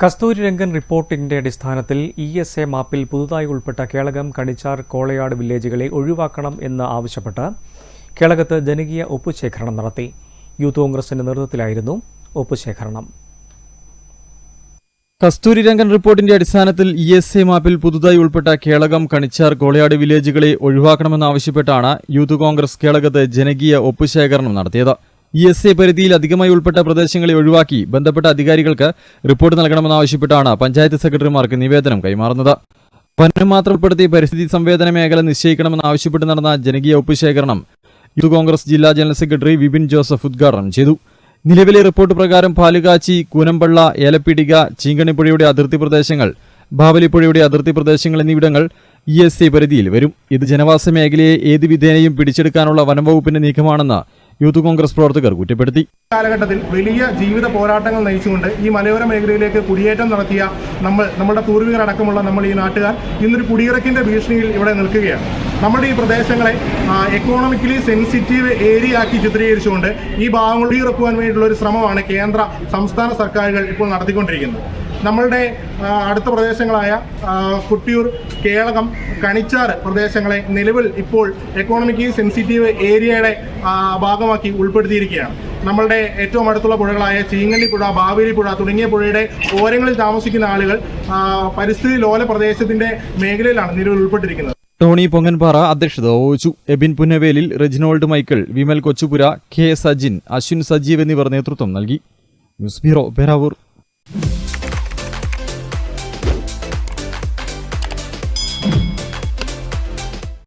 കസ്തൂരി രംഗൻ റിപ്പോർട്ടിന്റെ അടിസ്ഥാനത്തിൽ E S A മാപ്പിൽ പുതുതായി ഉൾപ്പെട്ട കേളകം കണിച്ചാർ കോളയാട് വില്ലേജുകളെ ഒഴിവാക്കണം എന്ന് ആവശ്യപ്പെട്ട് കേളകത്ത് ജനകീയ ഒപ്പുശേഖരണം നടത്തി. യൂത്ത് കോൺഗ്രസിന്റെ നേതൃത്വത്തിലായിരുന്നു ഒപ്പുശേഖരണം. കസ്തൂരി രംഗൻ റിപ്പോർട്ടിന്റെ അടിസ്ഥാനത്തിൽ ഇ എസ് എ മാപ്പിൽ പുതുതായി ഉൾപ്പെട്ട കേളകം കണിച്ചാർ കോളയാട് വില്ലേജുകളെ ഒഴിവാക്കണമെന്നാവശ്യപ്പെട്ടാണ് യൂത്ത് കോൺഗ്രസ് കേളകത്ത് ജനകീയ ഒപ്പുശേഖരണം നടത്തിയത്. ഇ എസ് എ പരിധിയിൽ അധികമായി ഉൾപ്പെട്ട പ്രദേശങ്ങളെ ഒഴിവാക്കി ബന്ധപ്പെട്ട അധികാരികൾക്ക് റിപ്പോർട്ട് നൽകണമെന്നാവശ്യപ്പെട്ടാണ് പഞ്ചായത്ത് സെക്രട്ടറിമാർക്ക് നിവേദനം കൈമാറുന്നത്. വനം മാത്രം ഉൾപ്പെടുത്തി പരിസ്ഥിതി സംവേദന മേഖല നിശ്ചയിക്കണമെന്നാവശ്യപ്പെട്ട് നടന്ന ജനകീയ ഒപ്പുശേഖരണം യൂത്ത് കോൺഗ്രസ് ജില്ലാ ജനറൽ സെക്രട്ടറി വിപിൻ ജോസഫ് ഉദ്ഘാടനം ചെയ്തു. നിലവിലെ റിപ്പോർട്ട് പ്രകാരം പാലുകാച്ചി കൂനമ്പള്ള ഏലപ്പിടിക ചീങ്കണിപ്പുഴയുടെ അതിർത്തി പ്രദേശങ്ങൾ ബാവലിപ്പുഴയുടെ അതിർത്തി പ്രദേശങ്ങൾ എന്നിവിടങ്ങൾ ഇ എസ് പരിധിയിൽ വരും. ഇത് ജനവാസ മേഖലയെ ഏത് വിധേനയും പിടിച്ചെടുക്കാനുള്ള വനംവകുപ്പിന്റെ നീക്കമാണെന്ന് യൂത്ത് കോൺഗ്രസ് പ്രവർത്തകർ കുറ്റപ്പെടുത്തി. കാലഘട്ടത്തിൽ വലിയ ജീവിത പോരാട്ടങ്ങൾ നയിച്ചുകൊണ്ട് ഈ മലയോര മേഖലയിലേക്ക് കുടിയേറ്റം നടത്തിയ നമ്മൾ നമ്മുടെ പൂർവികർ അടക്കമുള്ള നമ്മൾ ഈ നാട്ടുകാർ ഇന്നൊരു കുടിയിറക്കിന്റെ ഭീഷണിയിൽ ഇവിടെ നിൽക്കുകയാണ്. നമ്മുടെ ഈ പ്രദേശങ്ങളെ എക്കോണമിക്കലി സെൻസിറ്റീവ് ഏരിയ ആക്കി ചിത്രീകരിച്ചുകൊണ്ട് ഈ ഭാഗങ്ങൾ കുടിയിറക്കുവാൻ വേണ്ടിയിട്ടുള്ള ഒരു ശ്രമമാണ് കേന്ദ്ര സംസ്ഥാന സർക്കാരുകൾ ഇപ്പോൾ നടത്തിക്കൊണ്ടിരിക്കുന്നത്. നമ്മളുടെ അടുത്ത പ്രദേശങ്ങളായ കുട്ടിയൂർ കേളകം കണിച്ചാർ പ്രദേശങ്ങളെ നിലവിൽ ഇപ്പോൾ എക്കോണമിക് സെൻസിറ്റീവ് ഏരിയയുടെ ഭാഗമാക്കി ഉൾപ്പെടുത്തിയിരിക്കുകയാണ്. നമ്മളുടെ ഏറ്റവും അടുത്തുള്ള പുഴകളായ ചീങ്ങല്ലി പുഴ ബാവേലി പുഴ തുടങ്ങിയ പുഴയുടെ ഓരങ്ങളിൽ താമസിക്കുന്ന ആളുകൾ പരിസ്ഥിതി ലോല പ്രദേശത്തിന്റെ മേഖലയിലാണ് നിലവിൽ ഉൾപ്പെട്ടിരിക്കുന്നത്. ടോണി പൊങ്ങൻപാറ അധ്യക്ഷത വഹിച്ചു. Ebin Punnavelil Reginald Michael Vimal Kochupura K Sajin Ashwin Sajeev എന്നിവർ നേതൃത്വം നൽകി. News bureau Peravoor.